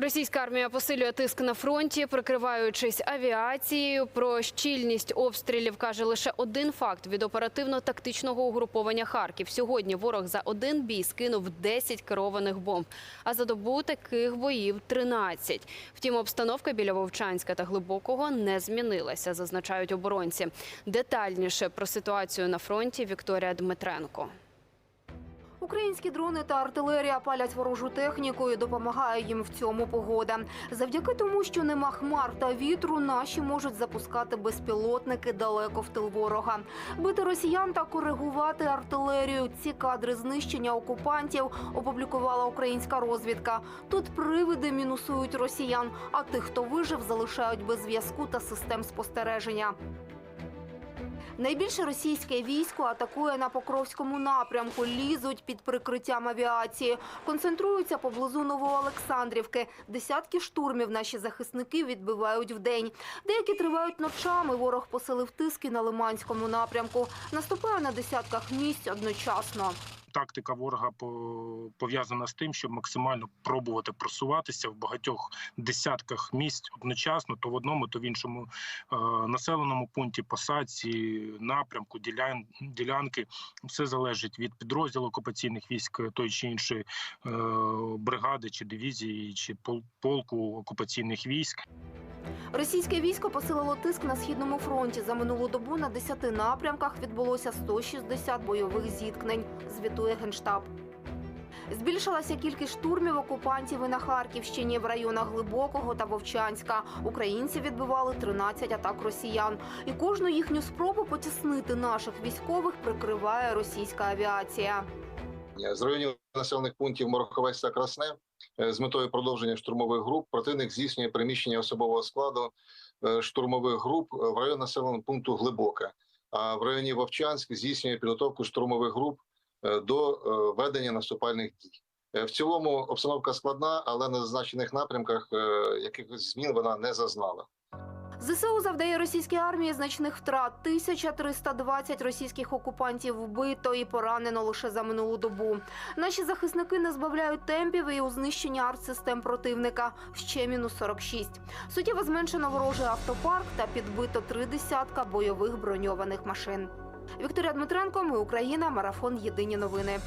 Російська армія посилює тиск на фронті, прикриваючись авіацією. Про щільність обстрілів каже лише один факт від оперативно-тактичного угруповання Харків. Сьогодні ворог за один бій скинув 10 керованих бомб, а за добу таких боїв 13. Втім, обстановка біля Вовчанська та Глибокого не змінилася, зазначають оборонці. Детальніше про ситуацію на фронті Вікторія Дмитренко. Українські дрони та артилерія палять ворожу техніку і допомагає їм в цьому погода. Завдяки тому, що нема хмар та вітру, наші можуть запускати безпілотники далеко в тил ворога. Бити росіян та коригувати артилерію. Ці кадри знищення окупантів опублікувала українська розвідка. Тут привиди мінусують росіян, а тих, хто вижив, залишають без зв'язку та систем спостереження. Найбільше російське військо атакує на Покровському напрямку, лізуть під прикриттям авіації, концентруються поблизу Новоолександрівки. Десятки штурмів наші захисники відбивають вдень. Деякі тривають ночами. Ворог посилив тиски на Лиманському напрямку. Наступає на десятках місць одночасно. Тактика ворога по- пов'язана з тим, щоб максимально пробувати просуватися в багатьох десятках місць одночасно, то в одному, то в іншому е, населеному пункті, посадці, напрямку, ділян, ділянки. Все залежить від підрозділу окупаційних військ тої чи іншої е, бригади, чи дивізії, чи полку окупаційних військ. Російське військо посилило тиск на східному фронті. За минулу добу на 10 напрямках відбулося 160 бойових зіткнень, звітує Генштаб. Збільшилася кількість штурмів окупантів і на Харківщині в районах Глибокого та Вовчанська. Українці відбивали 13 атак росіян. І кожну їхню спробу потіснити наших військових прикриває російська авіація. з районів населених пунктів Мороховець та Красне з метою продовження штурмових груп противник здійснює приміщення особового складу е, штурмових груп е, в район населеного пункту Глибоке. А в районі Вовчанськ здійснює підготовку штурмових груп е, до е, ведення наступальних дій. Е, В цілому обстановка складна, але на зазначених напрямках е, якихось змін вона не зазнала. ЗСУ завдає російській армії значних втрат. 1320 російських окупантів вбито і поранено лише за минулу добу. Наші захисники не збавляють темпів і у знищенні артсистем противника ще мінус 46. Суттєво зменшено ворожий автопарк та підбито три десятка бойових броньованих машин. Вікторія Дмитренко, ми Україна, марафон Єдині новини.